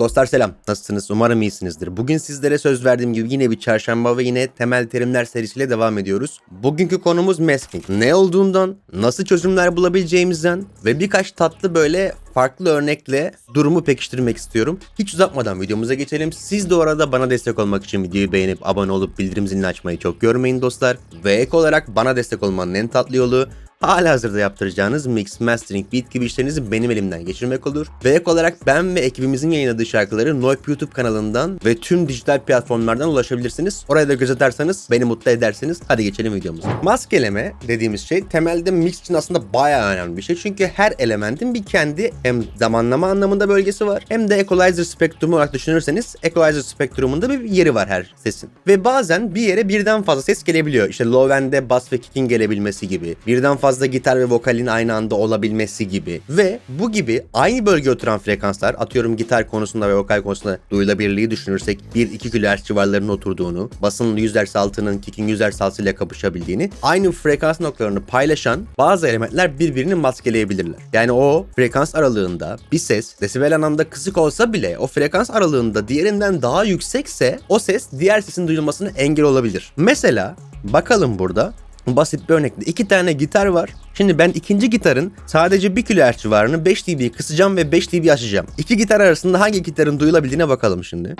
Dostlar selam. Nasılsınız? Umarım iyisinizdir. Bugün sizlere söz verdiğim gibi yine bir çarşamba ve yine temel terimler serisiyle devam ediyoruz. Bugünkü konumuz masking. Ne olduğundan, nasıl çözümler bulabileceğimizden ve birkaç tatlı böyle farklı örnekle durumu pekiştirmek istiyorum. Hiç uzatmadan videomuza geçelim. Siz de orada bana destek olmak için videoyu beğenip abone olup bildirim zilini açmayı çok görmeyin dostlar. Ve ek olarak bana destek olmanın en tatlı yolu Hala hazırda yaptıracağınız mix, mastering, beat gibi işlerinizi benim elimden geçirmek olur. Ve ek olarak ben ve ekibimizin yayınladığı şarkıları Noip YouTube kanalından ve tüm dijital platformlardan ulaşabilirsiniz. Oraya da göz atarsanız beni mutlu edersiniz. Hadi geçelim videomuza. Maskeleme dediğimiz şey temelde mix için aslında bayağı önemli bir şey. Çünkü her elementin bir kendi hem zamanlama anlamında bölgesi var hem de equalizer spektrumu olarak düşünürseniz equalizer spektrumunda bir yeri var her sesin. Ve bazen bir yere birden fazla ses gelebiliyor. İşte low end'e bass ve kick'in gelebilmesi gibi. Birden fazla fazla gitar ve vokalin aynı anda olabilmesi gibi ve bu gibi aynı bölgeye oturan frekanslar atıyorum gitar konusunda ve vokal konusunda duyulabilirliği düşünürsek 1-2 kHz civarlarının oturduğunu, basının 100 Hz altının kick'in 100 Hz altıyla kapışabildiğini, aynı frekans noktalarını paylaşan bazı elementler birbirini maskeleyebilirler. Yani o frekans aralığında bir ses desibel anlamda kısık olsa bile o frekans aralığında diğerinden daha yüksekse o ses diğer sesin duyulmasına engel olabilir. Mesela bakalım burada basit bir örnekte iki tane gitar var. Şimdi ben ikinci gitarın sadece 1 kHz civarını 5 dB kısacağım ve 5 dB açacağım. İki gitar arasında hangi gitarın duyulabildiğine bakalım şimdi.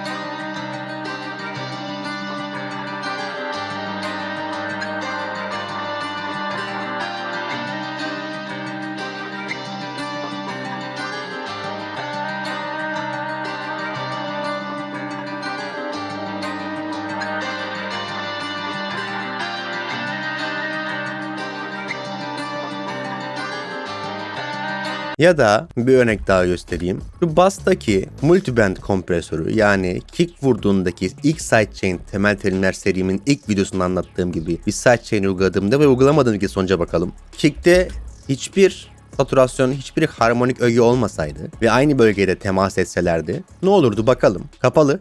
Ya da bir örnek daha göstereyim. Şu bass'taki multiband kompresörü yani kick vurduğundaki ilk sidechain temel terimler serimin ilk videosunda anlattığım gibi bir sidechain uyguladığımda ve uygulamadığım gibi sonuca bakalım. Kick'te hiçbir saturasyon, hiçbir harmonik öge olmasaydı ve aynı bölgede temas etselerdi ne olurdu bakalım. Kapalı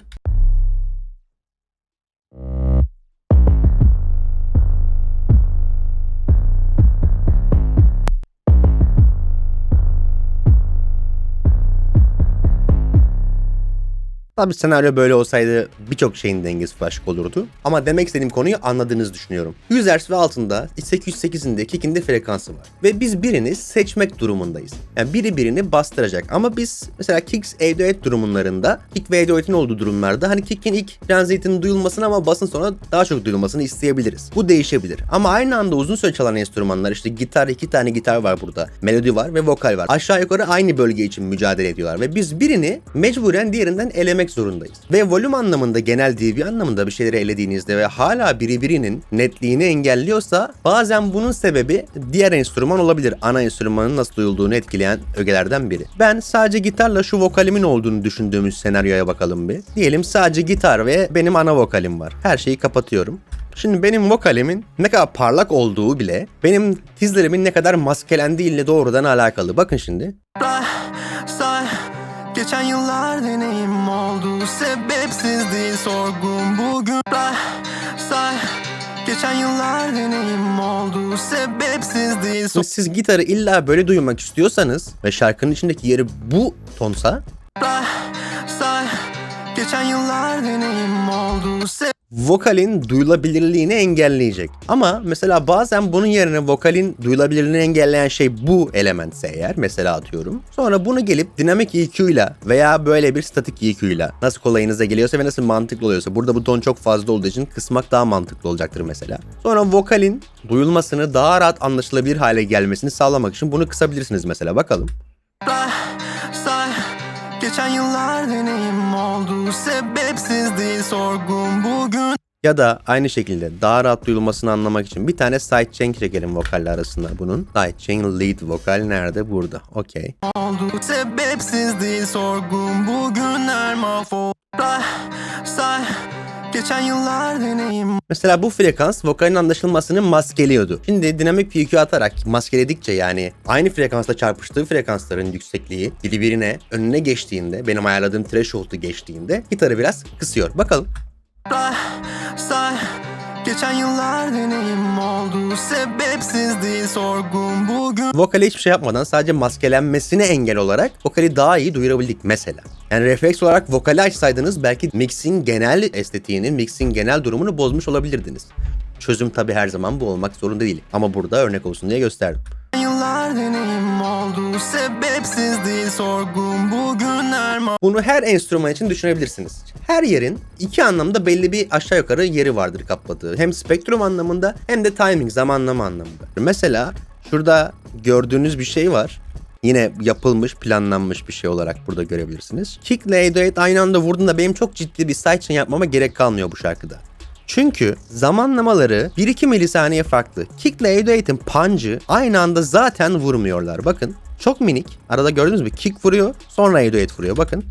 Tabi senaryo böyle olsaydı birçok şeyin dengesi başka olurdu. Ama demek istediğim konuyu anladığınızı düşünüyorum. 100 Hz ve altında 808'inde kickinde frekansı var. Ve biz birini seçmek durumundayız. Yani biri birini bastıracak. Ama biz mesela kicks A4 durumlarında kick ve A4'in olduğu durumlarda hani kick'in ilk transitinin duyulmasını ama basın sonra daha çok duyulmasını isteyebiliriz. Bu değişebilir. Ama aynı anda uzun süre çalan enstrümanlar işte gitar iki tane gitar var burada. Melodi var ve vokal var. Aşağı yukarı aynı bölge için mücadele ediyorlar. Ve biz birini mecburen diğerinden elemek etmek zorundayız. Ve volüm anlamında genel dB anlamında bir şeyleri elediğinizde ve hala biri birinin netliğini engelliyorsa bazen bunun sebebi diğer enstrüman olabilir. Ana enstrümanın nasıl duyulduğunu etkileyen ögelerden biri. Ben sadece gitarla şu vokalimin olduğunu düşündüğümüz senaryoya bakalım bir. Diyelim sadece gitar ve benim ana vokalim var. Her şeyi kapatıyorum. Şimdi benim vokalimin ne kadar parlak olduğu bile benim tizlerimin ne kadar maskelendiğiyle doğrudan alakalı. Bakın şimdi. Geçen yıllar deneyim oldu. Sebepsiz değil sorgun bugün. Say Geçen yıllar deneyim oldu. Sebepsiz değil siz gitarı illa böyle duymak istiyorsanız Ve şarkının içindeki yeri bu tonsa say Geçen yıllar deneyim oldu. Sebepsiz vokalin duyulabilirliğini engelleyecek. Ama mesela bazen bunun yerine vokalin duyulabilirliğini engelleyen şey bu elementse eğer mesela atıyorum. Sonra bunu gelip dinamik EQ ile veya böyle bir statik EQ ile nasıl kolayınıza geliyorsa ve nasıl mantıklı oluyorsa burada bu ton çok fazla olduğu için kısmak daha mantıklı olacaktır mesela. Sonra vokalin duyulmasını daha rahat anlaşılabilir hale gelmesini sağlamak için bunu kısabilirsiniz mesela bakalım. Geçen yıllar deneyim oldu sebepsiz değil sorgun bugün ya da aynı şekilde daha rahat duyulmasını anlamak için bir tane sidechain çekelim vokaller arasında bunun. Sidechain lead vokal nerede? Burada. Okey. Oldu sebepsiz değil sorgun bugünler mahvoldu. Geçen yıllar deneyim. Mesela bu frekans vokalin anlaşılmasını maskeliyordu. Şimdi dinamik PQ atarak maskeledikçe yani aynı frekansta çarpıştığı frekansların yüksekliği birbirine önüne geçtiğinde benim ayarladığım threshold'u geçtiğinde gitarı biraz kısıyor. Bakalım. Geçen yıllar deneyim oldu sebepsiz değil sorgun bugün. Vokale hiçbir şey yapmadan sadece maskelenmesine engel olarak vokali daha iyi duyurabildik mesela. Yani refleks olarak vokali açsaydınız belki mixin genel estetiğini, mixin genel durumunu bozmuş olabilirdiniz. Çözüm tabi her zaman bu olmak zorunda değil. Ama burada örnek olsun diye gösterdim. Yıllar deneyim oldu sebepsiz değil sorgun bugünler Bunu her enstrüman için düşünebilirsiniz. Her yerin iki anlamda belli bir aşağı yukarı yeri vardır kapladığı. Hem spektrum anlamında hem de timing zamanlama anlamında. Mesela şurada gördüğünüz bir şey var. Yine yapılmış, planlanmış bir şey olarak burada görebilirsiniz. Kick ile 808 aynı anda vurduğunda benim çok ciddi bir sidechain yapmama gerek kalmıyor bu şarkıda. Çünkü zamanlamaları 1-2 milisaniye farklı. Kick ile 808'in punch'ı aynı anda zaten vurmuyorlar. Bakın çok minik. Arada gördünüz mü? Kick vuruyor sonra 808 vuruyor. Bakın.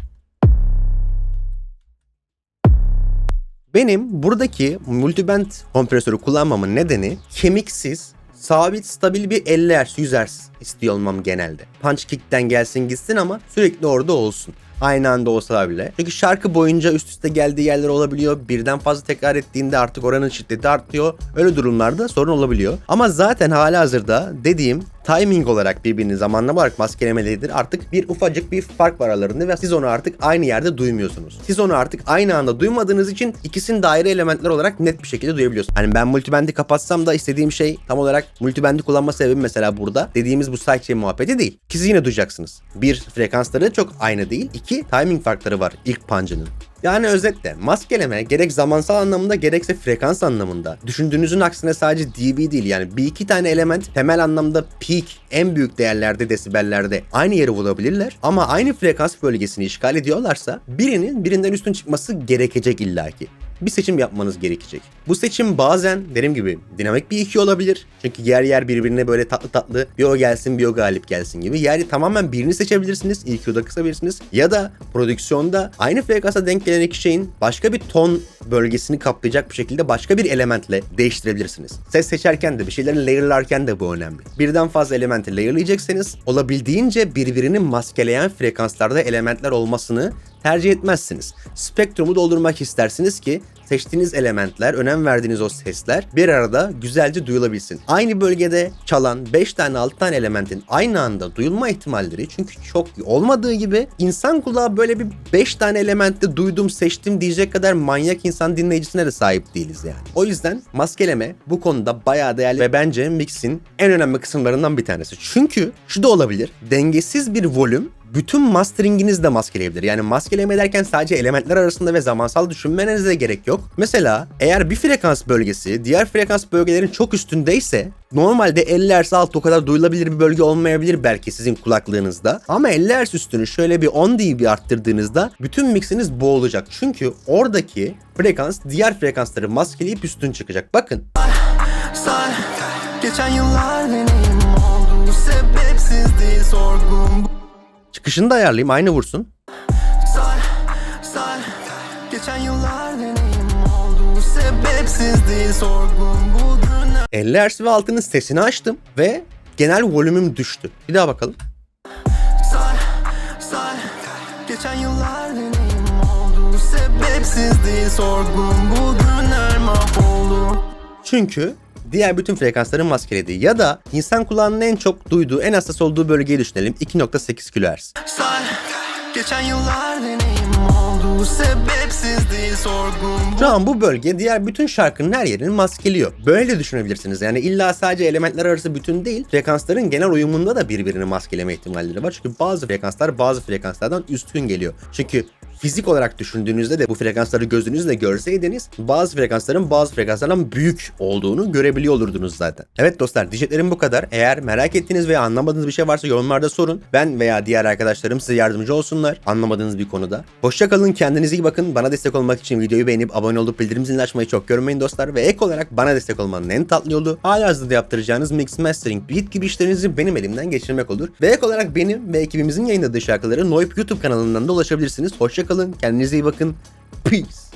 Benim buradaki multiband kompresörü kullanmamın nedeni kemiksiz, sabit, stabil bir 50 Hz, 100 Hz istiyor olmam genelde. Punch kick'ten gelsin gitsin ama sürekli orada olsun. Aynı anda olsa bile. Çünkü şarkı boyunca üst üste geldiği yerler olabiliyor. Birden fazla tekrar ettiğinde artık oranın şiddeti artıyor. Öyle durumlarda sorun olabiliyor. Ama zaten hala hazırda dediğim timing olarak birbirini zamanlama olarak maskelemelidir. Artık bir ufacık bir fark var aralarında ve siz onu artık aynı yerde duymuyorsunuz. Siz onu artık aynı anda duymadığınız için ikisini daire elementler olarak net bir şekilde duyabiliyorsunuz. Hani ben multiband'i kapatsam da istediğim şey tam olarak multiband'i kullanma sebebim mesela burada. Dediğimiz bu sidechain muhabbeti değil. İkisi yine duyacaksınız. Bir, frekansları çok aynı değil. İki, timing farkları var ilk punch'ının. Yani özetle maskeleme gerek zamansal anlamında gerekse frekans anlamında. Düşündüğünüzün aksine sadece dB değil yani bir iki tane element temel anlamda peak en büyük değerlerde desibellerde aynı yere bulabilirler ama aynı frekans bölgesini işgal ediyorlarsa birinin birinden üstün çıkması gerekecek illaki bir seçim yapmanız gerekecek. Bu seçim bazen dediğim gibi dinamik bir iki olabilir. Çünkü yer yer birbirine böyle tatlı tatlı bir o gelsin bir o galip gelsin gibi. Yani tamamen birini seçebilirsiniz. EQ'da kısabilirsiniz. Ya da prodüksiyonda aynı frekansa denk gelen iki şeyin başka bir ton bölgesini kaplayacak bir şekilde başka bir elementle değiştirebilirsiniz. Ses seçerken de bir şeyleri layerlarken de bu önemli. Birden fazla elementi layerlayacaksınız. Olabildiğince birbirini maskeleyen frekanslarda elementler olmasını tercih etmezsiniz. Spektrumu doldurmak istersiniz ki seçtiğiniz elementler, önem verdiğiniz o sesler bir arada güzelce duyulabilsin. Aynı bölgede çalan 5 tane 6 tane elementin aynı anda duyulma ihtimalleri çünkü çok olmadığı gibi insan kulağı böyle bir 5 tane elementte duydum seçtim diyecek kadar manyak insan dinleyicisine de sahip değiliz yani. O yüzden maskeleme bu konuda bayağı değerli ve bence mixin en önemli kısımlarından bir tanesi. Çünkü şu da olabilir. Dengesiz bir volüm bütün masteringiniz de maskeleyebilir. Yani maskeleme ederken sadece elementler arasında ve zamansal düşünmenize gerek yok. Mesela eğer bir frekans bölgesi diğer frekans bölgelerin çok üstündeyse normalde 50 Hz alt o kadar duyulabilir bir bölge olmayabilir belki sizin kulaklığınızda. Ama 50 Hz üstünü şöyle bir 10 dB arttırdığınızda bütün mixiniz boğulacak. Çünkü oradaki frekans diğer frekansları maskeleyip üstün çıkacak. Bakın Geçen yıllar deneyim oldu sebepsiz değil sorgun bu- çıkışını da ayarlayayım aynı vursun. Say, say, Geçen yıllar deneyim oldu. Sebepsiz değil sorgun bugünler 50 Hz ve altının sesini açtım ve genel volümüm düştü. Bir daha bakalım. Say, say, Geçen yıllar deneyim oldu. Sebepsiz değil sorgun bugünler mahvoldu Çünkü diğer bütün frekansların maskeledi. Ya da insan kulağının en çok duyduğu, en hassas olduğu bölgeyi düşünelim. 2.8 kHz. Geçen yıllar deneyim oldu sebepsiz değil sorgun Şu an bu bölge diğer bütün şarkının her yerini maskeliyor. Böyle de düşünebilirsiniz. Yani illa sadece elementler arası bütün değil, frekansların genel uyumunda da birbirini maskeleme ihtimalleri var. Çünkü bazı frekanslar bazı frekanslardan üstün geliyor. Çünkü fizik olarak düşündüğünüzde de bu frekansları gözünüzle görseydiniz bazı frekansların bazı frekanslardan büyük olduğunu görebiliyor olurdunuz zaten. Evet dostlar diyeceklerim bu kadar. Eğer merak ettiğiniz veya anlamadığınız bir şey varsa yorumlarda sorun. Ben veya diğer arkadaşlarım size yardımcı olsunlar anlamadığınız bir konuda. Hoşça kalın kendinize iyi bakın. Bana destek olmak için videoyu beğenip abone olup bildirim zilini açmayı çok görmeyin dostlar. Ve ek olarak bana destek olmanın en tatlı yolu halihazırda yaptıracağınız mix mastering beat gibi işlerinizi benim elimden geçirmek olur. Ve ek olarak benim ve ekibimizin yayınladığı şarkıları Noip YouTube kanalından da ulaşabilirsiniz. Hoşça kalın kendinize iyi bakın. Peace.